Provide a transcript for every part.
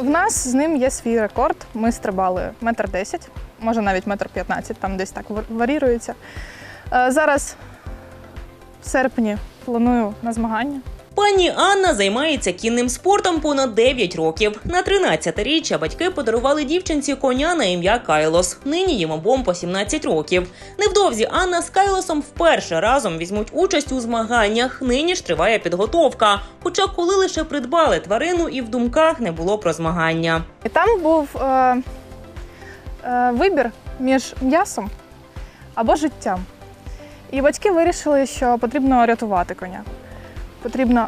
В нас з ним є свій рекорд. Ми стрибали метр десять, може навіть метр п'ятнадцять, там десь так вар- варірується. Е, Зараз в серпні планую на змагання. Пані Анна займається кінним спортом понад 9 років. На 13-річчя батьки подарували дівчинці коня на ім'я Кайлос. Нині їм обом по 17 років. Невдовзі Анна з Кайлосом вперше разом візьмуть участь у змаганнях. Нині ж триває підготовка. Хоча коли лише придбали тварину, і в думках не було про змагання. Там був е, е, вибір між м'ясом або життям. І батьки вирішили, що потрібно рятувати коня. Потрібно.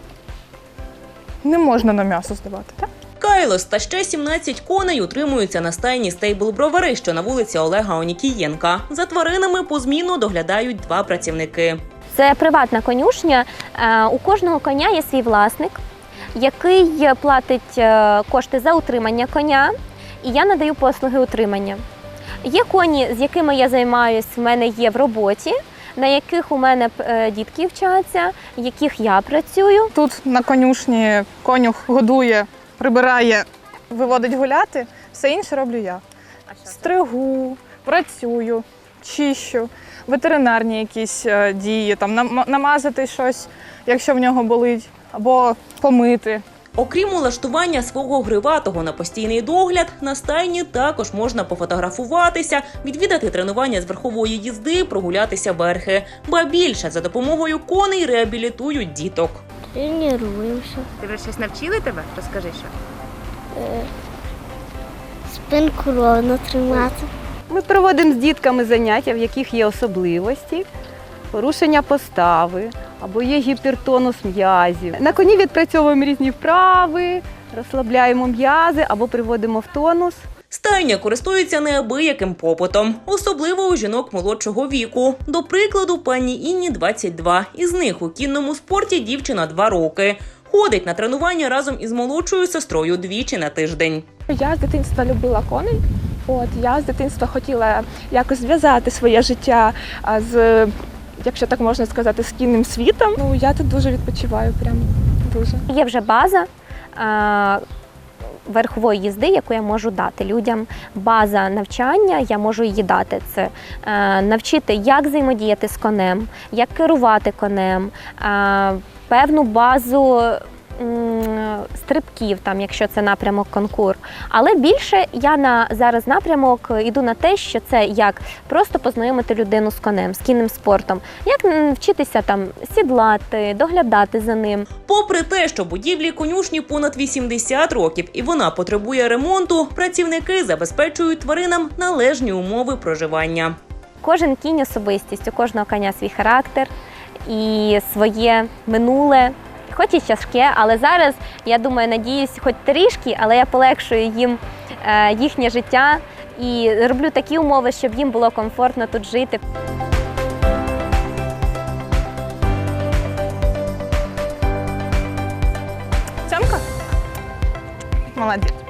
Не можна на м'ясо здавати, так? Кайлос та ще 17 коней утримуються на стайні стейбл бровари, що на вулиці Олега Онікієнка. За тваринами по зміну доглядають два працівники. Це приватна конюшня. Е, У кожного коня є свій власник, який платить е, кошти за утримання коня, і я надаю послуги утримання. Є коні, з якими я займаюсь, в мене є в роботі, на яких у мене е, дітки вчаться, яких я працюю. Тут на конюшні конюх годує, прибирає, виводить гуляти. Все інше роблю я. Стригу, працюю, чищу, ветеринарні якісь е, дії, там нам- намазати щось, якщо в нього болить, або помити. Окрім улаштування свого гриватого на постійний догляд, на стайні також можна пофотографуватися, відвідати тренування з верхової їзди, прогулятися верхи. Ба більше за допомогою коней реабілітують діток. Тренуємося. Ти вже щось навчили тебе? Розкажи що. Спинку ровно тримати. Ми проводимо з дітками заняття, в яких є особливості, порушення постави або є гіпертонус м'язів. На коні відпрацьовуємо різні вправи, розслабляємо м'язи або приводимо в тонус. Стайня користується неабияким попитом, особливо у жінок молодшого віку. До прикладу, пані Інні 22. Із них у кінному спорті дівчина 2 роки. Ходить на тренування разом із молодшою сестрою двічі на тиждень. Я з дитинства любила коней. От я з дитинства хотіла якось зв'язати своє життя з, якщо так можна сказати, з кінним світом. Ну я тут дуже відпочиваю, прям дуже. Є вже база. А... Верхової їзди, яку я можу дати людям, база навчання, я можу її дати. Це е, навчити, як взаємодіяти з конем, як керувати конем, е, певну базу стрибків, там, якщо це напрямок конкур. Але більше я на зараз напрямок іду на те, що це як просто познайомити людину з конем, з кінним спортом, як вчитися там сідлати, доглядати за ним. Попри те, що будівлі конюшні понад 80 років і вона потребує ремонту, працівники забезпечують тваринам належні умови проживання. Кожен кінь особистість, у кожного коня свій характер і своє минуле хоч і тяжке, але зараз я думаю, надіюсь, хоч трішки, але я полегшую їм е, їхнє життя і роблю такі умови, щоб їм було комфортно тут жити. Цьомка? Молодець.